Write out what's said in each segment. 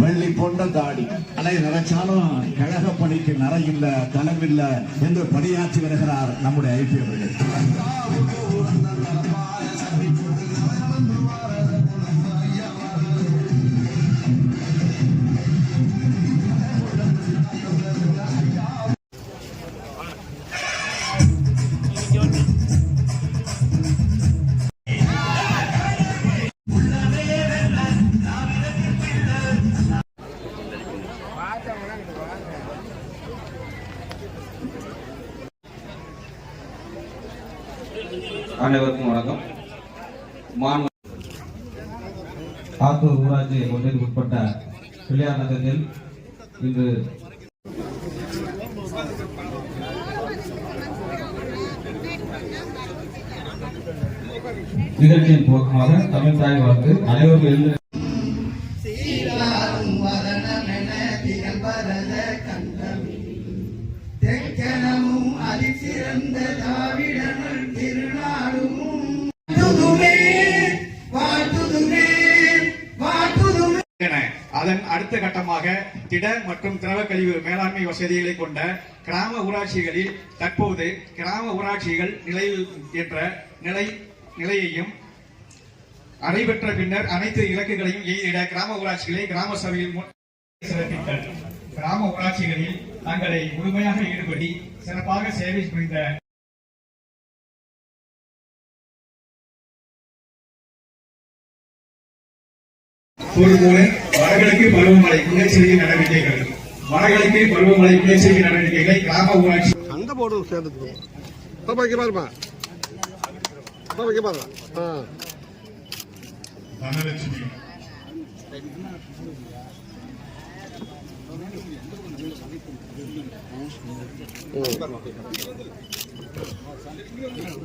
வெள்ளி போன்ற தாடி. அலை நினைச்சாலும் கழக பணிக்கு நரையில்ல தளவில்லை என்று பணியாற்றி வருகிறார் நம்முடைய ஐபி அனைவருக்கும் வணக்கம். மான் ஆத்தூர் ஊராட்சி ஒன்றிற்கு உட்பட்ட பிள்ளையார் நகரில் இன்று நிகழ்ச்சியின் துவக்கமாக தமிழ் தாய் வாழ்த்து அனைவரும் எழுந்து தெக்கணமும் அதிசிறந்த தாவி காரணமாக திட மற்றும் திரவ கழிவு மேலாண்மை வசதிகளை கொண்ட கிராம ஊராட்சிகளில் தற்போது கிராம ஊராட்சிகள் நிலையில் என்ற நிலை நிலையையும் அடைபெற்ற பின்னர் அனைத்து இலக்குகளையும் எய்திட கிராம ஊராட்சிகளை கிராம சபையில் முன் சிறப்பித்தல். கிராம ஊராட்சிகளில் தங்களை முழுமையாக ஈடுபடி சிறப்பாக சேவை புரிந்த மூலம் வடகிழக்கு பருவமழை முன்னெச்சரிக்கை நடவடிக்கைகள். வடகிழக்கு பருவமழை முன்னெச்சரிக்கை நடவடிக்கைகளை கிராம ஊராட்சி அந்த போர்டு சேர்ந்துட்டு பாப்பா இங்கே பாருமா. ஆ. தனலட்சுமி.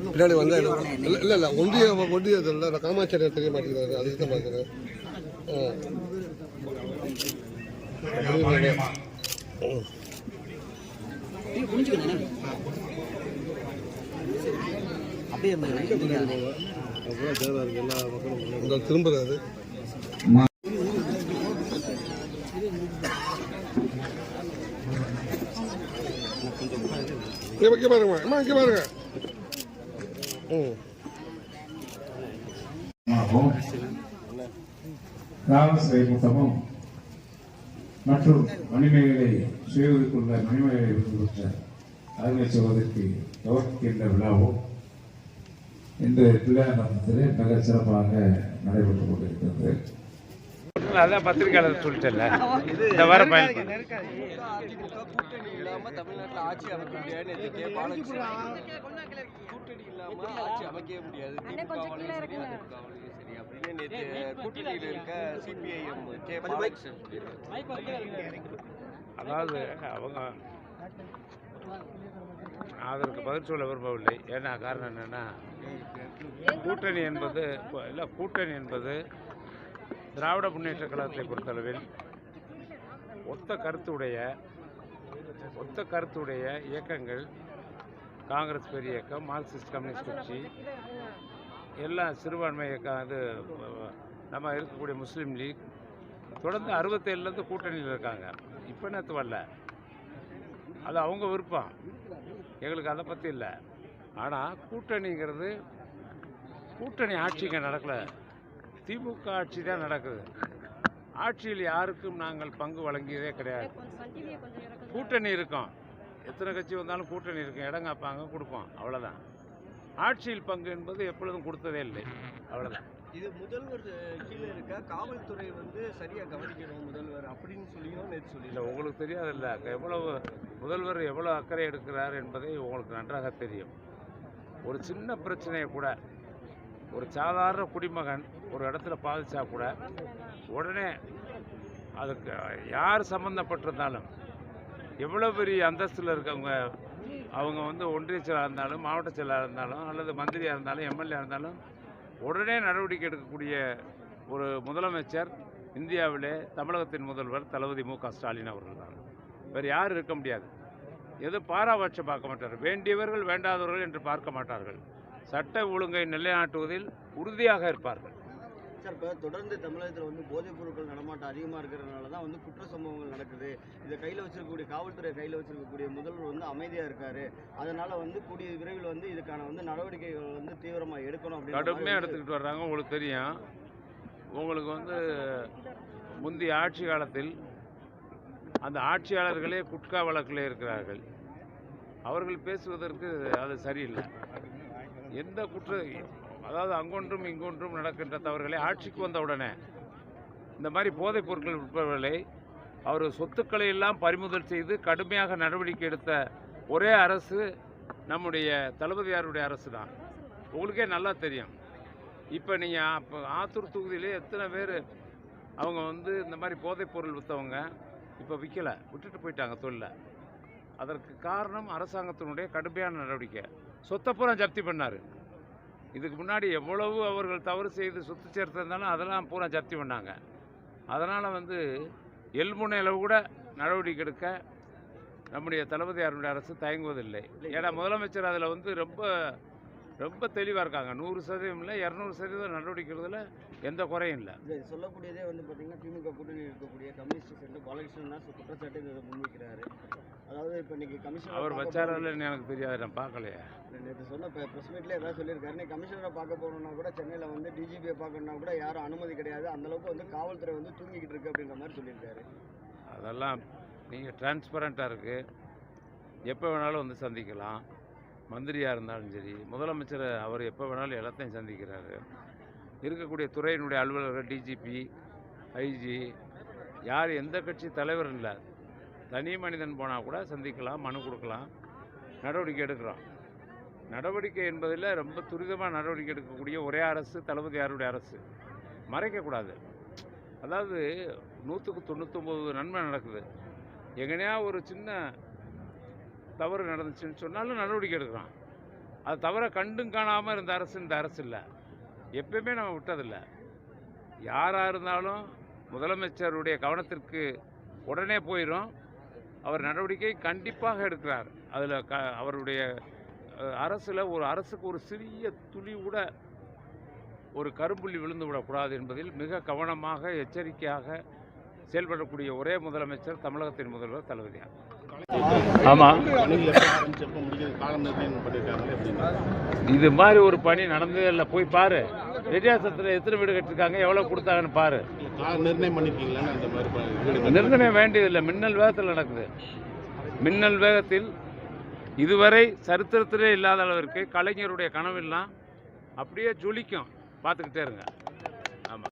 பின்னாடி வந்தா இல்லை இல்லை ஒன்றிய ஒன்றிய காமாட்சியர் தெரிய மாட்டேங்கிறாரு. அதுக்கு தான் பார்க்குறேன் பழனியம்மா திரும்புறாரு. இங்கே பாருங்க அம்மா இங்கே பாருங்க. ம். ஆகும் கிராமசபை கூட்டமும் மற்றும் மணிமேகலை சுயவிற்குள்ள மணிமேகலை விருது பெற்ற அருமை சகோதரிக்கு துவக்கின்ற விழாவும் இந்த பிள்ளையார் மன்றத்திலே மிக சிறப்பாக நடைபெற்றுக் கொண்டிருக்கிறது அதான் பத்திரிகையாளர் சொல்லிட்டேன்ல. இந்த வாரம் பயன் கூட்டணி இல்லாம தமிழ்நாட்டுல ஆட்சி அமைக்க முடியாது நேத்து கே பாலகிருஷ்ணன் கூட்டணி இல்லாம ஆட்சி அமைக்கவே முடியாது. திமுகவாலையும் சரி அதிமுகவாலையும் சரி அப்படின்னு நேற்று கூட்டணியில இருக்க சிபிஐஎம் கே பாலகிருஷ்ணன் சொல்லியிருக்காரு அதாவது அவங்க அதற்கு பதில் சொல்ல விரும்பவில்லை. ஏன்னா காரணம் என்னன்னா கூட்டணி என்பது இல்லை கூட்டணி என்பது திராவிட முன்னேற்ற கழகத்தை பொறுத்தளவில் ஒத்த கருத்துடைய ஒத்த கருத்துடைய இயக்கங்கள் காங்கிரஸ் பெரிய இயக்கம் மார்க்சிஸ்ட் கம்யூனிஸ்ட் கட்சி எல்லாம் சிறுபான்மை இயக்கம் இது நம்ம இருக்கக்கூடிய முஸ்லீம் லீக் தொடர்ந்து அறுபத்தேழுலேருந்து கூட்டணியில் இருக்காங்க. இப்போ நேற்று வரல. அது அவங்க விருப்பம். எங்களுக்கு அதை பற்றி இல்லை. ஆனால் கூட்டணிங்கிறது கூட்டணி ஆட்சி இங்கே நடக்கல. திமுக ஆட்சி தான் நடக்குது. ஆட்சியில் யாருக்கும் நாங்கள் பங்கு வழங்கியதே கிடையாது. கூட்டணி இருக்கும். எத்தனை கட்சி வந்தாலும் கூட்டணி இருக்கும். இடம் காப்பாங்க கொடுப்போம். அவ்வளோதான் ஆட்சியில் பங்கு என்பது எப்பொழுதும் கொடுத்ததே இல்லை. அவ்வளோதான் இது முதல்வர் கீழே இருக்க? காவல்துறை வந்து சரியா கவனிக்கணும் முதல்வர் அப்படின்னு சொல்லியும் நேற்று சொல்லி உங்களுக்கு தெரியாதுல்ல. எவ்வளவு முதல்வர் எவ்வளோ அக்கறை எடுக்கிறார் என்பதை உங்களுக்கு நன்றாக தெரியும். ஒரு சின்ன பிரச்சனையை கூட ஒரு சாதாரண குடிமகன் ஒரு இடத்துல பாதிச்சா கூட உடனே அதுக்கு யார் சம்மந்தப்பட்டிருந்தாலும் எவ்வளோ பெரிய அந்தஸ்தில் இருக்கவங்க அவங்க வந்து ஒன்றிய செயலாக இருந்தாலும் மாவட்ட செயலாக இருந்தாலும் அல்லது மந்திரியாக இருந்தாலும் எம்எல்ஏ இருந்தாலும் உடனே நடவடிக்கை எடுக்கக்கூடிய ஒரு முதலமைச்சர் இந்தியாவிலே தமிழகத்தின் முதல்வர் தளபதி மு க ஸ்டாலின் அவர்கள் தான். வேறு யாரும் இருக்க முடியாது. எது பாராபட்சம் பார்க்க மாட்டார் வேண்டியவர்கள் வேண்டாதவர்கள் என்று பார்க்க மாட்டார்கள். சட்ட ஒழுங்கை நிலைநாட்டுவதில் உறுதியாக இருப்பார்கள். சார் இப்போ தொடர்ந்து தமிழகத்தில் வந்து போதைப் பொருட்கள் நடமாட்டம் அதிகமாக இருக்கிறதுனால தான் வந்து குற்ற சம்பவங்கள் நடக்குது. இதை கையில் வச்சிருக்கக்கூடிய காவல்துறை கையில் வச்சிருக்கக்கூடிய முதல்வர் வந்து அமைதியாக இருக்காரு. அதனால வந்து கூடிய விரைவில் வந்து இதுக்கான வந்து நடவடிக்கைகள் வந்து தீவிரமாக எடுக்கணும் அப்படின்னு கடுமையாக எடுத்துக்கிட்டு வர்றாங்க. உங்களுக்கு தெரியும். உங்களுக்கு வந்து முந்தைய ஆட்சி காலத்தில் அந்த ஆட்சியாளர்களே குட்கா வழக்கில் இருக்கிறார்கள். அவர்கள் பேசுவதற்கு அது சரியில்லை. எந்த குற்ற அதாவது அங்கொன்றும் இங்கொன்றும் நடக்கின்ற தவறுகளை ஆட்சிக்கு வந்தவுடனே இந்த மாதிரி போதைப் பொருட்கள் விற்பவர்களை அவர் சொத்துக்களை எல்லாம் பறிமுதல் செய்து கடுமையாக நடவடிக்கை எடுத்த ஒரே அரசு நம்முடைய தளபதியாருடைய அரசு தான். உங்களுக்கே நல்லா தெரியும். இப்போ நீங்கள் அப்போ ஆத்தூர் தொகுதியிலே எத்தனை பேர் அவங்க வந்து இந்த மாதிரி போதைப் பொருள் விற்றவங்க இப்போ விற்கலை விட்டுட்டு போயிட்டாங்க தொழிலை. அதற்கு காரணம் அரசாங்கத்தினுடைய கடுமையான நடவடிக்கை. சொத்தை பூரா ஜப்தி பண்ணார். இதுக்கு முன்னாடி எவ்வளவு அவர்கள் தவறு செய்து சொத்து சேர்த்திருந்தாலும் அதெல்லாம் பூரா ஜப்தி பண்ணாங்க. அதனால் வந்து எல்முனையில் கூட நடவடிக்கை எடுக்க நம்முடைய தளபதியாருடைய அரசு தயங்குவதில்லை. ஏன்னா முதலமைச்சர் அதில் வந்து ரொம்ப ரொம்ப தெளிவாக இருக்காங்க. நூறு சதவீதம் இல்லை இரநூறு சதவீதம் நடவடிக்கை எடுக்கிறதுல எந்த குறையும் இல்லை. இது சொல்லக்கூடியதே வந்து பார்த்தீங்கன்னா திமுக கூட்டணி இருக்கக்கூடிய கம்யூனிஸ்ட் சேர்ந்து பாலகிருஷ்ணன் தான் குற்றச்சாட்டு இதை முன்வைக்கிறாரு. அதாவது இப்போ இன்னைக்கு கமிஷனர் அவர் வச்சாரில்லைன்னு எனக்கு தெரியாது நான் பார்க்கலையே. நேற்று சொன்ன ப்ரெஸ் மீட்ல ஏதாவது சொல்லியிருக்காரு. நீ கமிஷனரை பார்க்க போகணுன்னா கூட சென்னையில் வந்து டிஜிபியை பார்க்கணுன்னா கூட யாரும் அனுமதி கிடையாது. அந்த அளவுக்கு வந்து காவல்துறை வந்து தூங்கிக்கிட்டு இருக்கு அப்படின்ற மாதிரி சொல்லியிருக்காரு. அதெல்லாம் நீங்கள் டிரான்ஸ்பரண்ட்டாக இருக்குது எப்போ வேணாலும் வந்து சந்திக்கலாம். மந்திரியாக இருந்தாலும் சரி முதலமைச்சர் அவர் எப்போ வேணாலும் எல்லாத்தையும் சந்திக்கிறாரு. இருக்கக்கூடிய துறையினுடைய அலுவலர்கள் டிஜிபி ஐஜி யார் எந்த கட்சி தலைவர் இல்லை. தனி மனிதன் போனால் கூட சந்திக்கலாம் மனு கொடுக்கலாம் நடவடிக்கை எடுக்கிறோம் நடவடிக்கை என்பதில் ரொம்ப துரிதமாக நடவடிக்கை எடுக்கக்கூடிய ஒரே அரசு தளபதி யாருடைய அரசு? மறைக்கக்கூடாது அதாவது நூற்றுக்கு தொண்ணூத்தொம்பது நன்மை நடக்குது. எங்கனையா ஒரு சின்ன தவறு நடந்துச்சுன்னு சொன்னாலும் நடவடிக்கை எடுக்கிறான் அது தவிர கண்டும் காணாமல் இருந்த அரசு இந்த அரசு இல்லை. எப்பயுமே நம்ம விட்டதில்லை. யாராக இருந்தாலும் முதலமைச்சருடைய கவனத்திற்கு உடனே போயிடும் அவர் நடவடிக்கை கண்டிப்பாக எடுக்கிறார். அதில் க அவருடைய அரசில் ஒரு அரசுக்கு ஒரு சிறிய துளி கூட ஒரு கரும்புள்ளி விழுந்து விடக்கூடாது என்பதில் மிக கவனமாக எச்சரிக்கையாக செயல்படக்கூடிய ஒரே முதலமைச்சர் தமிழகத்தின் முதல்வர் தளபதியார். ஆமாம் இது மாதிரி ஒரு பணி நடந்ததே இல்லை. போய் பாரு. ரெடியாசத்தில் எத்தனை வீடு கட்டிருக்காங்க எவ்வளோ கொடுத்தாங்கன்னு பாரு. நிர்ணயம் பண்ணிருக்கீங்களா நிர்ணயம் வேண்டியதில்லை மின்னல் வேகத்தில் நடக்குது. மின்னல் வேகத்தில் இதுவரை சரித்திரத்திலே இல்லாத அளவிற்கு கலைஞருடைய கனவெல்லாம் அப்படியே ஜொலிக்கும். பார்த்துக்கிட்டே இருங்க.